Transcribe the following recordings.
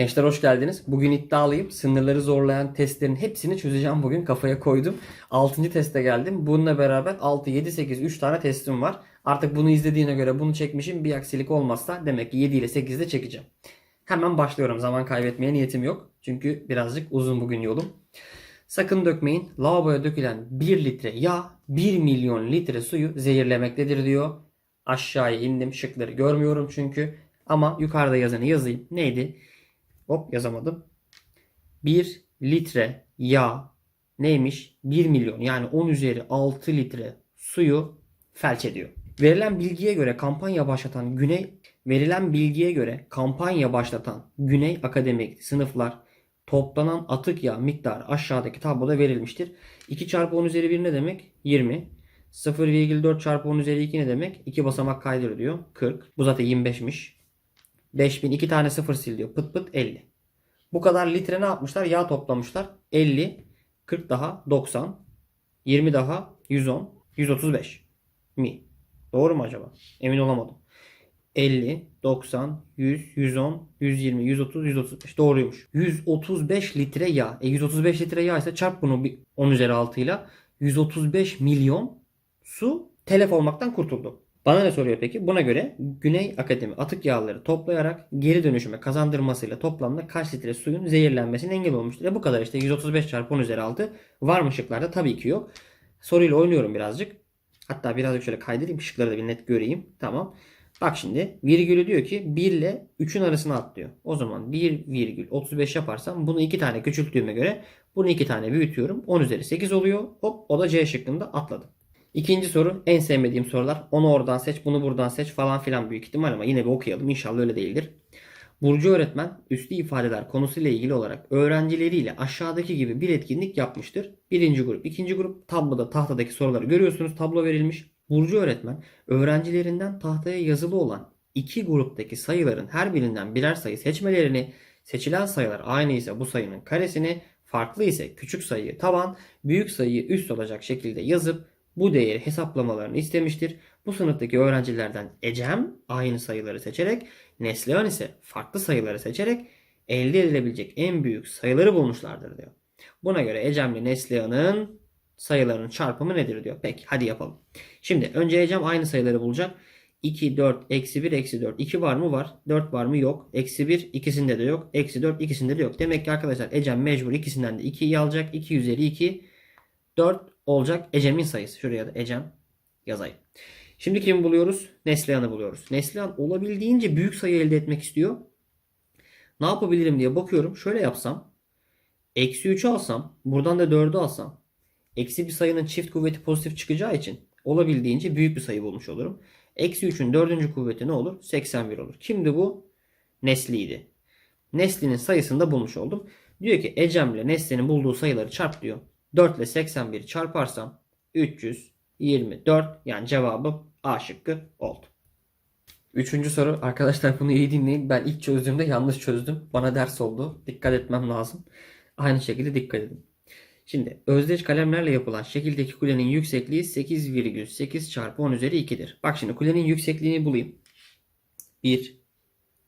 Gençler hoş geldiniz. Bugün iddialıyım. Sınırları zorlayan testlerin hepsini çözeceğim bugün. Kafaya koydum. 6. teste geldim. Bununla beraber 6, 7, 8, 3 tane testim var. Artık bunu izlediğine göre bunu çekmişim. Bir aksilik olmazsa demek ki 7 ile 8'de çekeceğim. Hemen başlıyorum. Zaman kaybetmeye niyetim yok. Çünkü birazcık uzun bugün yolum. Sakın dökmeyin. Lavaboya dökülen 1 litre yağ 1 milyon litre suyu zehirlemektedir diyor. Aşağıya indim. Şıkları görmüyorum çünkü. Ama yukarıda yazanı yazayım. Neydi? Hop yazamadım. 1 litre yağ neymiş? 1 milyon yani 10 üzeri 6 litre suyu felç ediyor. Verilen bilgiye göre kampanya başlatan Güney verilen bilgiye göre kampanya başlatan Güney Akademik sınıflar toplanan atık yağ miktarı aşağıdaki tabloda verilmiştir. 2 çarpı 10 üzeri 1 ne demek? 20. 0,4 çarpı 10 üzeri 2 ne demek? 2 basamak kaydır diyor. 40. Bu zaten 25'miş. 5000 iki tane sıfır sil diyor. Pıt pıt 50. Bu kadar litre ne yapmışlar? Yağ toplamışlar. 50, 40 daha 90, 20 daha 110, 135 mi? Doğru mu acaba? Emin olamadım. 50, 90, 100, 110, 120, 130, 135. Doğruymuş. 135 litre yağ. E 135 litre yağ ise çarp bunu bir 10 üzeri 6 ile 135 milyon su telef olmaktan kurtuldu. Bana ne soruyor peki? Buna göre Güney Akademi atık yağları toplayarak geri dönüşüme kazandırmasıyla toplamda kaç litre suyun zehirlenmesine engel olmuştur? E bu kadar işte 135 çarpı 10 üzeri 6 var mı şıklarda? Tabii ki yok. Soruyla oynuyorum birazcık. Hatta birazcık şöyle kaydırayım şıkları da bir net göreyim. Tamam. Bak şimdi virgülü diyor ki 1 ile 3'ün arasına at diyor. O zaman 1 virgül 35 yaparsam bunu 2 tane küçülttüğüme göre bunu 2 tane büyütüyorum. 10 üzeri 8 oluyor. Hop o da C şıkkında atladım. İkinci soru en sevmediğim sorular. Onu oradan seç, bunu buradan seç falan filan büyük ihtimal ama yine bir okuyalım. İnşallah öyle değildir. Burcu öğretmen üslü ifadeler konusuyla ilgili olarak öğrencileriyle aşağıdaki gibi bir etkinlik yapmıştır. Birinci grup, ikinci grup tabloda tahtadaki soruları görüyorsunuz. Tablo verilmiş. Burcu öğretmen öğrencilerinden tahtaya yazılı olan iki gruptaki sayıların her birinden birer sayı seçmelerini, seçilen sayılar aynı ise bu sayının karesini, farklı ise küçük sayıyı taban, büyük sayıyı üst olacak şekilde yazıp bu değeri hesaplamalarını istemiştir. Bu sınıftaki öğrencilerden Ecem aynı sayıları seçerek, Neslihan ise farklı sayıları seçerek elde edilebilecek en büyük sayıları bulmuşlardır diyor. Buna göre Ecem ile Neslihan'ın sayılarının çarpımı nedir diyor. Peki hadi yapalım. Şimdi önce Ecem aynı sayıları bulacak. 2, 4, eksi 1, eksi 4. 2 var mı? Var. 4 var mı? Yok. Eksi 1 ikisinde de yok. Eksi 4 ikisinde de yok. Demek ki arkadaşlar Ecem mecbur ikisinden de 2'yi alacak. 2 üzeri 2 4 olacak Ecem'in sayısı. Şuraya da Ecem yazayım. Şimdi kimi buluyoruz? Neslihan'ı buluyoruz. Neslihan olabildiğince büyük sayı elde etmek istiyor. Ne yapabilirim diye bakıyorum. Şöyle yapsam. Eksi 3'ü alsam. Buradan da 4'ü alsam. Eksi bir sayının çift kuvveti pozitif çıkacağı için olabildiğince büyük bir sayı bulmuş olurum. Eksi 3'ün dördüncü kuvveti ne olur? 81 olur. Kimdi bu? Nesli'ydi. Nesli'nin sayısını da bulmuş oldum. Diyor ki Ecem ile Nesli'nin bulduğu sayıları çarp diyor. 4 ile 81'i çarparsam 324 yani cevabım A şıkkı oldu. Üçüncü soru arkadaşlar bunu iyi dinleyin. Ben ilk çözdüğümde yanlış çözdüm. Bana ders oldu. Dikkat etmem lazım. Aynı şekilde dikkat edin. Şimdi özdeş kalemlerle yapılan şekildeki kulenin yüksekliği 8,8 çarpı 10 üzeri 2'dir. Bak şimdi kulenin yüksekliğini bulayım. 1,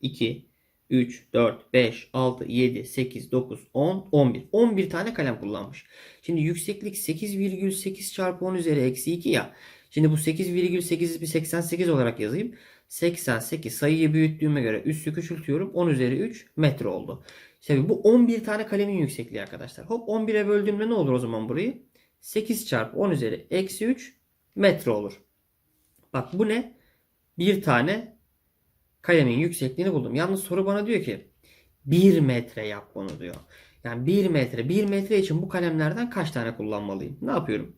2, 3, 4, 5, 6, 7, 8, 9, 10, 11. 11 tane kalem kullanmış. Şimdi yükseklik 8,8 çarpı 10 üzeri eksi 2 ya. Şimdi bu 8,8'i bir 88 olarak yazayım. 88 sayıyı büyüttüğüme göre üssü küçültüyorum. 10 üzeri 3 metre oldu. İşte bu 11 tane kalemin yüksekliği arkadaşlar. Hop 11'e böldüğümde ne olur o zaman burayı? 8 çarpı 10 üzeri eksi 3 metre olur. Bak bu ne? Bir tane kalemin yüksekliğini buldum. Yalnız soru bana diyor ki 1 metre yap bunu diyor. Yani 1 metre. 1 metre için bu kalemlerden kaç tane kullanmalıyım? Ne yapıyorum?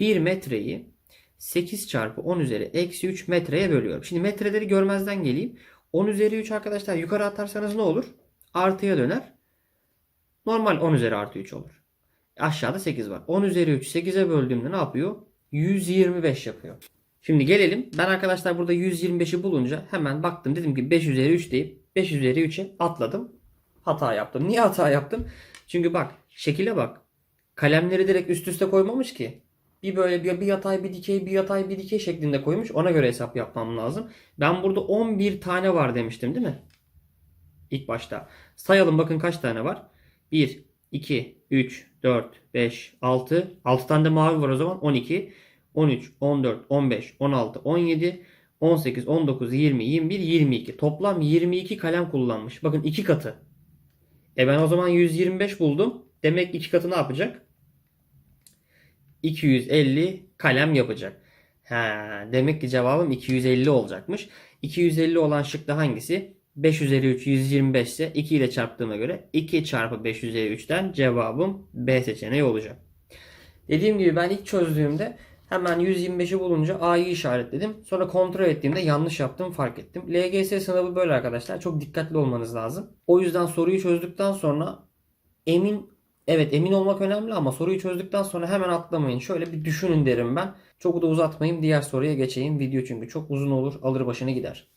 1 metreyi 8 çarpı 10 üzeri eksi 3 metreye bölüyorum. Şimdi metreleri görmezden geleyim. 10 üzeri 3 arkadaşlar yukarı atarsanız ne olur? Artıya döner. Normal 10 üzeri artı 3 olur. Aşağıda 8 var. 10 üzeri 3 8'e böldüğümde ne yapıyor? 125 yapıyor. Şimdi gelelim. Ben arkadaşlar burada 125'i bulunca hemen baktım. Dedim ki 5 üzeri 3 deyip 5 üzeri 3'e atladım. Hata yaptım. Niye hata yaptım? Çünkü bak şekile bak. Kalemleri direkt üst üste koymamış ki. Bir böyle bir, bir yatay bir dikey bir yatay bir dikey şeklinde koymuş. Ona göre hesap yapmam lazım. Ben burada 11 tane var demiştim değil mi? ilk başta. Sayalım bakın kaç tane var. 1, 2, 3, 4, 5, 6. 6 tane de mavi var o zaman. 12, 13, 14, 15, 16, 17, 18, 19, 20, 21, 22. Toplam 22 kalem kullanmış. Bakın iki katı. E ben o zaman 125 buldum. Demek iki katı ne yapacak? 250 kalem yapacak. Ha, demek ki cevabım 250 olacakmış. 250 olan şıkta hangisi? 5 üzeri 3 125 ise 2 ile çarptığıma göre 2 çarpı 5 üzeri 3'ten cevabım B seçeneği olacak. Dediğim gibi ben ilk çözdüğümde hemen 125'i bulunca A'yı işaretledim. Sonra kontrol ettiğimde yanlış yaptığımı fark ettim. LGS sınavı böyle arkadaşlar. Çok dikkatli olmanız lazım. O yüzden soruyu çözdükten sonra emin evet emin olmak önemli ama soruyu çözdükten sonra hemen atlamayın. Şöyle bir düşünün derim ben. Çok da uzatmayayım. Diğer soruya geçeyim. Video çünkü çok uzun olur. Alır başını gider.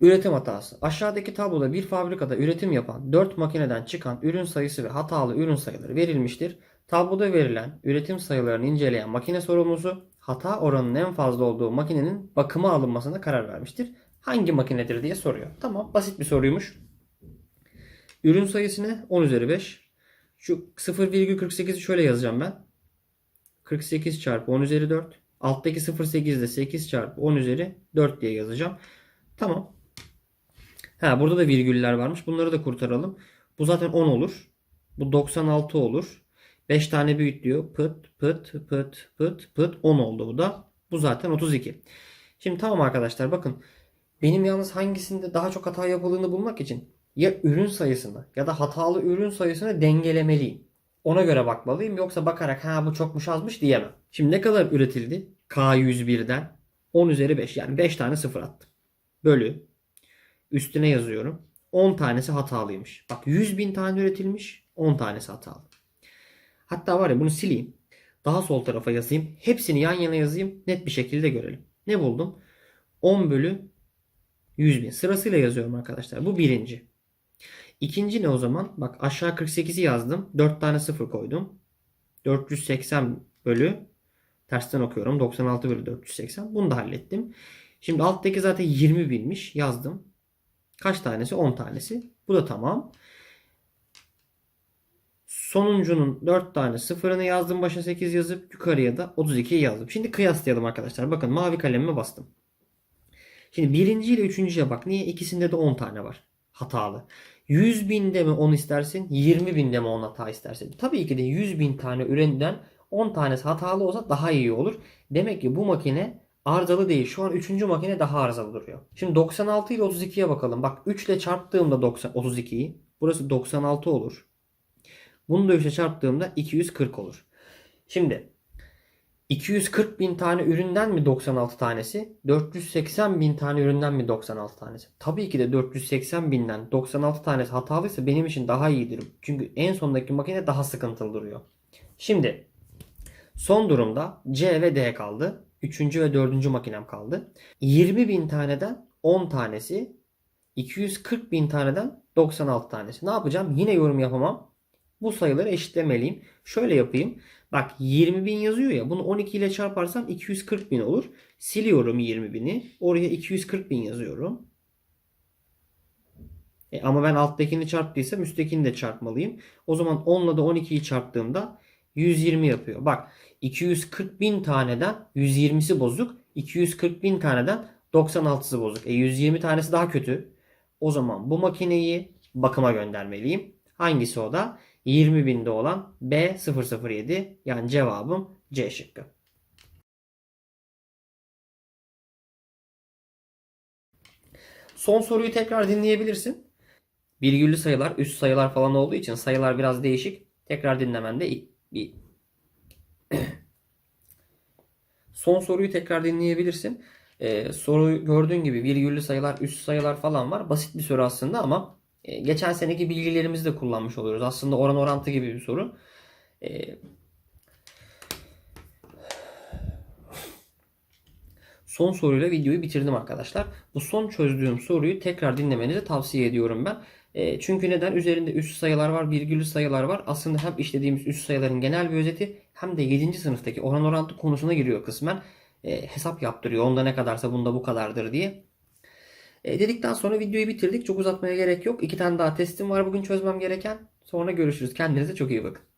Üretim hatası. Aşağıdaki tabloda bir fabrikada üretim yapan 4 makineden çıkan ürün sayısı ve hatalı ürün sayıları verilmiştir. Tabloda verilen üretim sayılarını inceleyen makine sorumlusu hata oranının en fazla olduğu makinenin bakıma alınmasına karar vermiştir. Hangi makinedir diye soruyor. Tamam basit bir soruymuş. Ürün sayısı ne? 10 üzeri 5. Şu 0,48'i şöyle yazacağım ben. 48 çarpı 10 üzeri 4. Alttaki 0,8 de 8 çarpı 10 üzeri 4 diye yazacağım. Tamam. Ha burada da virgüller varmış. Bunları da kurtaralım. Bu zaten 10 olur. Bu 96 olur. 5 tane büyüt diyor. Pıt pıt pıt pıt pıt 10 oldu bu da. Bu zaten 32. Şimdi tamam arkadaşlar bakın. Benim yalnız hangisinde daha çok hata yapıldığını bulmak için ya ürün sayısını ya da hatalı ürün sayısını dengelemeliyim. Ona göre bakmalıyım. Yoksa bakarak ha bu çokmuş azmış diyemem. Şimdi ne kadar üretildi? K101'den 10 üzeri 5 yani 5 tane sıfır attım. Bölü. Üstüne yazıyorum. 10 tanesi hatalıymış. Bak 100 bin tane üretilmiş. 10 tanesi hatalı. Hatta var ya bunu sileyim. Daha sol tarafa yazayım. Hepsini yan yana yazayım. Net bir şekilde görelim. Ne buldum? 10 bölü 100 bin. Sırasıyla yazıyorum arkadaşlar. Bu birinci. İkinci ne o zaman? Bak aşağı 48'i yazdım. 4 tane sıfır koydum. 480 bölü tersten okuyorum. 96 bölü 480. Bunu da hallettim. Şimdi alttaki zaten 20 binmiş. Yazdım. Kaç tanesi? 10 tanesi. Bu da tamam. Sonuncunun 4 tane sıfırını yazdım. Başa 8 yazıp yukarıya da 32'yi yazdım. Şimdi kıyaslayalım arkadaşlar. Bakın mavi kalemime bastım. Şimdi birinci ile üçüncüye bak. Niye? İkisinde de 10 tane var. Hatalı. 100 binde mi 10 istersin? 20 binde mi 10 hata istersin? Tabii ki de 100 bin tane üründen 10 tanesi hatalı olsa daha iyi olur. Demek ki bu makine arızalı değil. Şu an 3. makine daha arızalı duruyor. Şimdi 96 ile 32'ye bakalım. Bak 3 ile çarptığımda 90, 32'yi. Burası 96 olur. Bunu da 3 ile çarptığımda 240 olur. Şimdi 240 bin tane üründen mi 96 tanesi? 480 bin tane üründen mi 96 tanesi? Tabii ki de 480 binden 96 tanesi hatalıysa benim için daha iyidir. Çünkü en sondaki makine daha sıkıntılı duruyor. Şimdi son durumda C ve D kaldı. Üçüncü ve dördüncü makinem kaldı. 20 bin taneden 10 tanesi 240 bin taneden 96 tanesi. Ne yapacağım? Yine yorum yapamam. Bu sayıları eşitlemeliyim. Şöyle yapayım. Bak 20 bin yazıyor ya. Bunu 12 ile çarparsam 240 bin olur. Siliyorum 20 bini. Oraya 240 bin yazıyorum. E ama ben alttakini çarptıysam üsttekini de çarpmalıyım. O zaman 10 ile de 12'yi çarptığımda 120 yapıyor. Bak 240 bin taneden 120'si bozuk. 240 bin taneden 96'sı bozuk. E 120 tanesi daha kötü. O zaman bu makineyi bakıma göndermeliyim. Hangisi o da? 20 binde olan B007 yani cevabım C şıkkı. Son soruyu tekrar dinleyebilirsin. Virgüllü sayılar, üst sayılar falan olduğu için sayılar biraz değişik. Tekrar dinlemende bir Son soruyu tekrar dinleyebilirsin. Ee, soruyu gördüğün gibi virgüllü sayılar, üst sayılar falan var. Basit bir soru aslında ama geçen seneki bilgilerimizi de kullanmış oluyoruz. Aslında oran orantı gibi bir soru. E, son soruyla videoyu bitirdim arkadaşlar. Bu son çözdüğüm soruyu tekrar dinlemenizi tavsiye ediyorum ben. E, çünkü neden? Üzerinde üst sayılar var, virgüllü sayılar var. Aslında hem işlediğimiz üst sayıların genel bir özeti hem de 7. sınıftaki oran orantı konusuna giriyor kısmen. hesap yaptırıyor. Onda ne kadarsa bunda bu kadardır diye. E, dedikten sonra videoyu bitirdik. Çok uzatmaya gerek yok. İki tane daha testim var bugün çözmem gereken. Sonra görüşürüz. Kendinize çok iyi bakın.